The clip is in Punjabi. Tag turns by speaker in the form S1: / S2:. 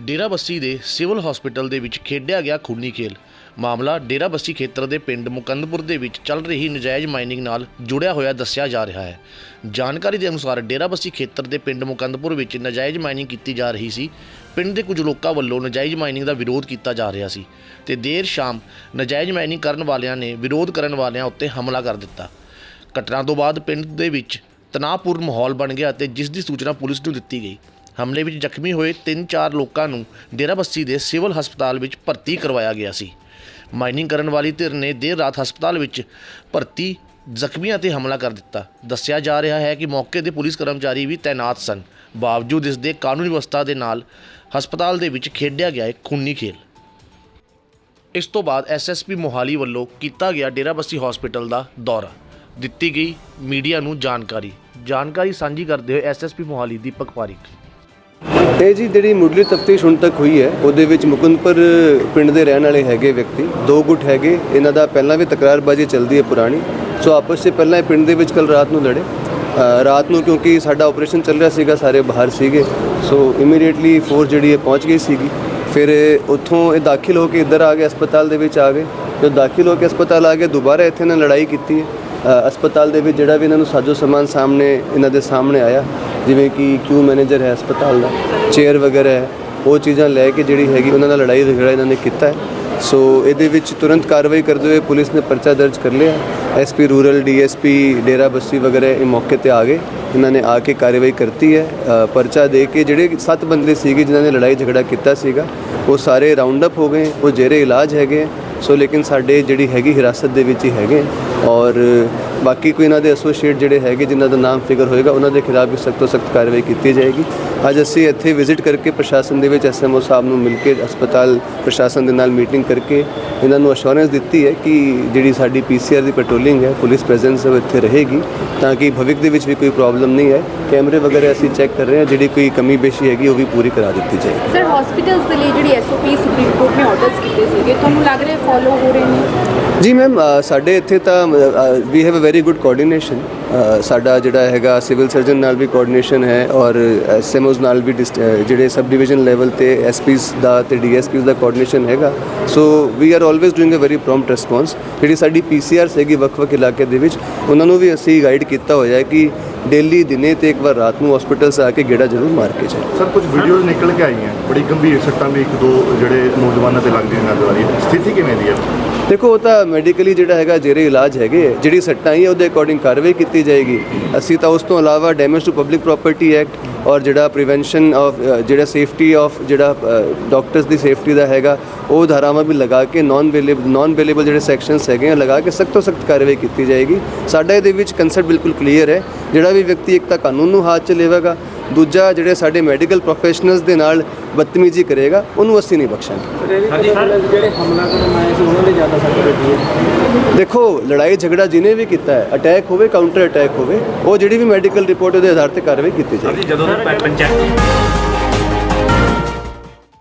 S1: ਡੇਰਾਬੱਸੀ ਦੇ ਸਿਵਲ ਹਸਪੀਟਲ ਦੇ ਵਿੱਚ ਖੇਡਿਆ ਗਿਆ ਖੂਨੀ ਖੇਲ। ਮਾਮਲਾ ਡੇਰਾਬੱਸੀ ਖੇਤਰ ਦੇ ਪਿੰਡ ਮੁਕੰਦਪੁਰ ਦੇ ਵਿੱਚ ਚੱਲ ਰਹੀ ਨਜਾਇਜ਼ ਮਾਈਨਿੰਗ ਨਾਲ ਜੁੜਿਆ ਹੋਇਆ ਦੱਸਿਆ ਜਾ ਰਿਹਾ ਹੈ। ਜਾਣਕਾਰੀ ਦੇ ਅਨੁਸਾਰ ਡੇਰਾਬੱਸੀ ਖੇਤਰ ਦੇ ਪਿੰਡ ਮੁਕੰਦਪੁਰ ਵਿੱਚ ਨਜਾਇਜ਼ ਮਾਈਨਿੰਗ ਕੀਤੀ ਜਾ ਰਹੀ ਸੀ। ਪਿੰਡ ਦੇ ਕੁਝ ਲੋਕਾਂ ਵੱਲੋਂ ਨਜਾਇਜ਼ ਮਾਈਨਿੰਗ ਦਾ ਵਿਰੋਧ ਕੀਤਾ ਜਾ ਰਿਹਾ ਸੀ ਤੇ ਦੇਰ ਸ਼ਾਮ ਨਜਾਇਜ਼ ਮਾਈਨਿੰਗ ਕਰਨ ਵਾਲਿਆਂ ਨੇ ਵਿਰੋਧ ਕਰਨ ਵਾਲਿਆਂ ਉੱਤੇ ਹਮਲਾ ਕਰ ਦਿੱਤਾ। ਘਟਨਾ ਤੋਂ ਬਾਅਦ ਪਿੰਡ ਦੇ ਵਿੱਚ ਤਣਾਅਪੂਰਨ ਮਾਹੌਲ ਬਣ ਗਿਆ ਅਤੇ ਜਿਸ ਦੀ ਸੂਚਨਾ ਪੁਲਿਸ ਨੂੰ ਦਿੱਤੀ ਗਈ। ਹਮਲੇ ਵਿੱਚ ਜ਼ਖਮੀ ਹੋਏ 3-4 ਲੋਕਾਂ ਨੂੰ ਡੇਰਾਬੱਸੀ ਦੇ ਸਿਵਲ ਹਸਪਤਾਲ ਵਿੱਚ ਭਰਤੀ ਕਰਵਾਇਆ ਗਿਆ ਸੀ। ਮਾਈਨਿੰਗ ਕਰਨ ਵਾਲੀ ਧਿਰ ਨੇ ਦੇਰ ਰਾਤ ਹਸਪਤਾਲ ਵਿੱਚ ਭਰਤੀ ਜ਼ਖਮੀਆਂ ਤੇ ਹਮਲਾ ਕਰ ਦਿੱਤਾ। ਦੱਸਿਆ ਜਾ ਰਿਹਾ ਹੈ ਕਿ ਮੌਕੇ ਤੇ ਪੁਲਿਸ ਕਰਮਚਾਰੀ ਵੀ ਤਾਇਨਾਤ ਸਨ। ਬਾਵਜੂਦ ਇਸ ਦੇ ਕਾਨੂੰਨੀ ਵਿਵਸਥਾ ਦੇ ਨਾਲ ਹਸਪਤਾਲ ਦੇ ਵਿੱਚ ਖੇਡਿਆ ਗਿਆ ਇੱਕ ਖੂਨੀ ਖੇਲ। ਇਸ ਤੋਂ ਬਾਅਦ ਐਸਐਸਪੀ ਮੋਹਾਲੀ ਵੱਲੋਂ ਕੀਤਾ ਗਿਆ ਡੇਰਾਬੱਸੀ ਹਸਪੀਟਲ ਦਾ ਦੌਰਾ। ਦਿੱਤੀ ਗਈ ਮੀਡੀਆ ਨੂੰ ਜਾਣਕਾਰੀ। ਜਾਣਕਾਰੀ ਸਾਂਝੀ ਕਰਦੇ ਹੋਏ ਐਸਐਸਪੀ ਮੋਹਾਲੀ ਦੀਪਕ ਪਾਰਿਕ।
S2: ਇਹ ਜੀ ਜਿਹੜੀ ਮੁੱਢਲੀ ਤਫਤੀਸ਼ ਹੁਣ ਤੱਕ ਹੋਈ ਹੈ, ਉਹਦੇ ਵਿੱਚ ਮੁਕੰਦਪੁਰ ਪਿੰਡ ਦੇ ਰਹਿਣ ਵਾਲੇ ਹੈਗੇ ਵਿਅਕਤੀ, ਦੋ ਗੁੱਟ ਹੈਗੇ, ਇਹਨਾਂ ਦਾ ਪਹਿਲਾਂ ਵੀ ਤਕਰਾਰਬਾਜ਼ੀ ਚੱਲਦੀ ਹੈ ਪੁਰਾਣੀ। ਸੋ ਆਪਸ 'ਚ ਪਹਿਲਾਂ ਇਹ ਪਿੰਡ ਦੇ ਵਿੱਚ ਕੱਲ ਰਾਤ ਨੂੰ ਲੜੇ। ਰਾਤ ਨੂੰ ਕਿਉਂਕਿ ਸਾਡਾ ਆਪਰੇਸ਼ਨ ਚੱਲ ਰਿਹਾ ਸੀਗਾ, ਸਾਰੇ ਬਾਹਰ ਸੀਗੇ। ਸੋ ਇਮੀਡੀਏਟਲੀ ਫੋਰ ਜਿਹੜੀ ਹੈ ਪਹੁੰਚ ਗਈ ਸੀਗੀ। ਫਿਰ ਉੱਥੋਂ ਇਹ ਦਾਖਲ ਹੋ ਕੇ ਇੱਧਰ ਆ ਗਏ, ਹਸਪਤਾਲ ਦੇ ਵਿੱਚ ਆ ਗਏ। ਜੋ ਦਾਖਲ ਹੋ ਕੇ ਹਸਪਤਾਲ ਆ ਗਏ, ਦੁਬਾਰਾ ਇੱਥੇ ਇਹਨਾਂ ਲੜਾਈ ਕੀਤੀ ਹੈ। ਹਸਪਤਾਲ ਦੇ ਵਿੱਚ ਜਿਹੜਾ ਵੀ ਇਹਨਾਂ ਨੂੰ ਸਾਜੋ ਸਮਾਨ ਸਾਹਮਣੇ, ਇਹਨਾਂ ਦੇ ਸਾਹਮਣੇ ਆਇਆ, ਜਿਵੇਂ ਕਿ ਕਿਊ ਮੈਨੇਜਰ ਹੈ ਹਸਪਤਾਲ ਦਾ, ਚੇਅਰ ਵਗੈਰਾ ਹੈ, ਉਹ ਚੀਜ਼ਾਂ ਲੈ ਕੇ ਜਿਹੜੀ ਹੈਗੀ ਉਹਨਾਂ ਨਾਲ ਲੜਾਈ ਝਗੜਾ ਇਹਨਾਂ ਨੇ ਕੀਤਾ ਹੈ। ਸੋ ਇਹਦੇ ਵਿੱਚ ਤੁਰੰਤ ਕਾਰਵਾਈ ਕਰਦੇ ਹੋਏ ਪੁਲਿਸ ਨੇ ਪਰਚਾ ਦਰਜ ਕਰ ਲਿਆ। SP rural DSP Dera Bassi ਵਗੈਰਾ ਇਹ ਮੌਕੇ ਤੇ ਆ ਗਏ। ਇਹਨਾਂ ਨੇ ਆ ਕੇ ਕਾਰਵਾਈ ਕਰਤੀ ਹੈ। ਪਰਚਾ ਦੇ ਕੇ ਜਿਹੜੇ ਸੱਤ ਬੰਦੇ ਸੀਗੇ ਜਿਨ੍ਹਾਂ ਨੇ ਲੜਾਈ ਝਗੜਾ ਕੀਤਾ ਸੀਗਾ, ਉਹ ਸਾਰੇ ਰਾਉਂਡ ਅਪ ਹੋ ਗਏ, ਉਹ ਜੇਰੇ ਇਲਾਜ ਹੈਗੇ ਸੋ ਲੇਕਿਨ ਸਾਡੇ ਜਿਹੜੀ ਹੈਗੀ ਹਿਰਾਸਤ ਦੇ ਵਿੱਚ ਹੀ ਹੈਗੇ ਔਰ ਬਾਕੀ ਕੋਈ ਇਹਨਾਂ ਦੇ ਐਸੋਸੀਏਟ ਜਿਹੜੇ ਹੈਗੇ, ਜਿਨ੍ਹਾਂ ਦਾ ਨਾਮ ਫਿਗਰ ਹੋਏਗਾ, ਉਹਨਾਂ ਦੇ ਖਿਲਾਫ ਵੀ ਸਖਤ ਤੋਂ ਸਖਤ ਕਾਰਵਾਈ ਕੀਤੀ ਜਾਏਗੀ। ਅੱਜ ਅਸੀਂ ਇੱਥੇ ਵਿਜ਼ਿਟ ਕਰਕੇ ਪ੍ਰਸ਼ਾਸਨ ਦੇ ਵਿੱਚ ਐਸਐਮਓ ਸਾਹਿਬ ਨੂੰ ਮਿਲ ਕੇ ਹਸਪਤਾਲ ਪ੍ਰਸ਼ਾਸਨ ਦੇ ਨਾਲ ਮੀਟਿੰਗ ਕਰਕੇ ਇਹਨਾਂ ਨੂੰ ਅਸ਼ੋਰੈਂਸ ਦਿੱਤੀ ਹੈ ਕਿ ਜਿਹੜੀ ਸਾਡੀ ਪੀਸੀਆਰ ਦੀ ਪੈਟਰੋਲਿੰਗ ਹੈ ਪੁਲਿਸ ਪ੍ਰੈਜ਼ੈਂਸ ਉਹ ਇੱਥੇ ਰਹੇਗੀ, ਤਾਂ ਕਿ ਭਵਿੱਖ ਦੇ ਵਿੱਚ ਵੀ ਕੋਈ ਪ੍ਰੋਬਲਮ ਨਹੀਂ ਹੈ। ਕੈਮਰੇ ਵਗੈਰਾ ਅਸੀਂ ਚੈੱਕ ਕਰ ਰਹੇ ਹਾਂ, ਜਿਹੜੀ ਕੋਈ ਕਮੀ ਪੇਸ਼ੀ ਹੈਗੀ, ਉਹ ਵੀ ਪੂਰੀ ਕਰਾ ਦਿੱਤੀ ਜਾਏਗੀ।
S3: ਸਰ ਹਸਪੀਟਲਸ ਦੇ ਲਈ ਜਿਹੜੀ ਐਸਓਪੀ ਸੁਪਰੀਮ ਕੋਰਟ ਨੇ ਆਰਡਰਸ ਕੀਤੇ ਸੀਗੇ, ਤੁਹਾਨੂੰ ਲੱਗ ਰਿਹਾ ਫੋਲੋ ਹੋ ਰਹੇ ਨੇ?
S2: ਜੀ ਮੈਮ ਸਾਡੇ ਇੱਥੇ ਤਾਂ we have a very good coordination ਸਾਡਾ ਜਿਹੜਾ ਹੈਗਾ ਸਿਵਲ ਸਰਜਨ ਨਾਲ ਵੀ ਕੋਆਰਡੀਨੇਸ਼ਨ ਹੈ ਔਰ ਐਸਐਮਓਜ਼ ਨਾਲ ਵੀ ਡਿਸਟ- ਜਿਹੜੇ ਸਬ ਡਿਵੀਜ਼ਨ ਲੈਵਲ ਤੇ ਐਸਪੀਸ ਦਾ ਤੇ ਡੀਐਸਪੀਸ ਦਾ ਕੋਆਰਡੀਨੇਸ਼ਨ ਹੈਗਾ। So we are always doing a very prompt response ਜਿਹੜੀ ਸਾਡੀ ਪੀਸੀਆਰਸ ਹੈਗੀ ਵੱਖ-ਵੱਖ ਇਲਾਕੇ ਦੇ ਵਿੱਚ, ਉਹਨਾਂ ਨੂੰ ਵੀ ਅਸੀਂ ਗਾਈਡ ਕੀਤਾ ਹੋਇਆ ਹੈ ਕਿ ਡੇਲੀ ਦਿਨੇ ਤੇ ਇੱਕ ਵਾਰ ਰਾਤ ਨੂੰ ਹਸਪੀਟਲਸ ਆ ਕੇ ਗੇੜਾ ਜ਼ਰੂਰ ਮਾਰ ਕੇ ਜਾਏ
S4: ਸਰ, ਕੁਝ ਵੀਡੀਓਜ਼ ਨਿਕਲ ਕੇ ਆਈਆਂ, ਬੜੀ ਗੰਭੀਰ ਸੱਟਾਂ ਵੀ ਇੱਕ ਦੋ ਜਿਹੜੇ ਨੌਜਵਾਨਾਂ ਤੇ ਲੱਗਦੀਆਂ ਨਜ਼ਰ ਆ ਰਹੀ ਹੈ ਸਥਿਤੀ ਕਿਵੇਂ ਦੀ ਹੈ?
S2: ਦੇਖੋ, ਉਹ ਤਾਂ ਮੈਡੀਕਲੀ ਜਿਹੜਾ ਹੈਗਾ, ਜਿਹੜੇ ਇਲਾਜ ਹੈਗੇ, ਜਿਹੜੀ ਸੱਟਾਂ ਹੀ ਉਹਦੇ ਅਕੋਰਡਿੰਗ ਕਾਰਵਾਈ ਕੀਤੀ ਜਾਏਗੀ। ਅਸੀਂ ਤਾਂ ਉਸ ਤੋਂ ਇਲਾਵਾ damage to public property act ਔਰ ਜਿਹੜਾ ਪ੍ਰੀਵੈਂਸ਼ਨ ਆਫ ਜਿਹੜਾ ਸੇਫਟੀ ਆਫ ਜਿਹੜਾ ਡਾਕਟਰਸ ਦੀ ਸੇਫਟੀ ਦਾ ਹੈਗਾ, ਉਹ ਧਾਰਾਵਾਂ ਵੀ ਲਗਾ ਕੇ ਨਾਨ ਵੇਲੇਬਲ ਨਾਨ ਵੇਲੇਬਲ ਜਿਹੜੇ ਸੈਕਸ਼ਨਸ ਹੈਗੇ ਆ, ਲਗਾ ਕੇ ਸਖਤ ਤੋਂ ਸਖਤ ਕਾਰਵਾਈ ਕੀਤੀ ਜਾਏਗੀ। ਸਾਡਾ ਇਹਦੇ ਵਿੱਚ ਕਨਸੈਪਟ ਬਿਲਕੁਲ ਕਲੀਅਰ ਹੈ। ਜਿਹੜਾ ਵੀ ਵਿਅਕਤੀ ਇੱਕ ਤਾਂ ਕਾਨੂੰਨ ਨੂੰ ਹੱਥ 'ਚ ਲੇਵੇਗਾ ਦੂਜਾ ਜਿਹੜੇ ਸਾਡੇ ਮੈਡੀਕਲ ਪ੍ਰੋਫੈਸ਼ਨਲਸ ਦੇ ਨਾਲ ਬਦਤਮੀਜ਼ੀ ਕਰੇਗਾ, ਉਹਨੂੰ ਅਸੀਂ ਨਹੀਂ ਬਖਸ਼ਾਂਗੇ।
S5: ਜਿਹੜੇ ਹਮਲਾ ਕਰਨ ਆਏ ਸੀ ਉਹਨਾਂ ਦੇ ਜ਼ਿਆਦਾ ਸੱਟ ਲੱਗੀ
S2: ਦੇਖੋ, ਲੜਾਈ ਝਗੜਾ ਜਿਹਨੇ ਵੀ ਕੀਤਾ ਹੈ ਅਟੈਕ ਹੋਵੇ ਕਾਊਂਟਰ ਅਟੈਕ ਹੋਵੇ, ਉਹ ਜਿਹੜੀ ਵੀ ਮੈਡੀਕਲ ਰਿਪੋਰਟ ਉਹਦੇ ਆਧਾਰ ਤੇ ਕਾਰਵਾਈ ਕੀਤੀ ਜਾਏਗੀ।
S6: ਜਦੋਂ ਪੰਚਾਇਤ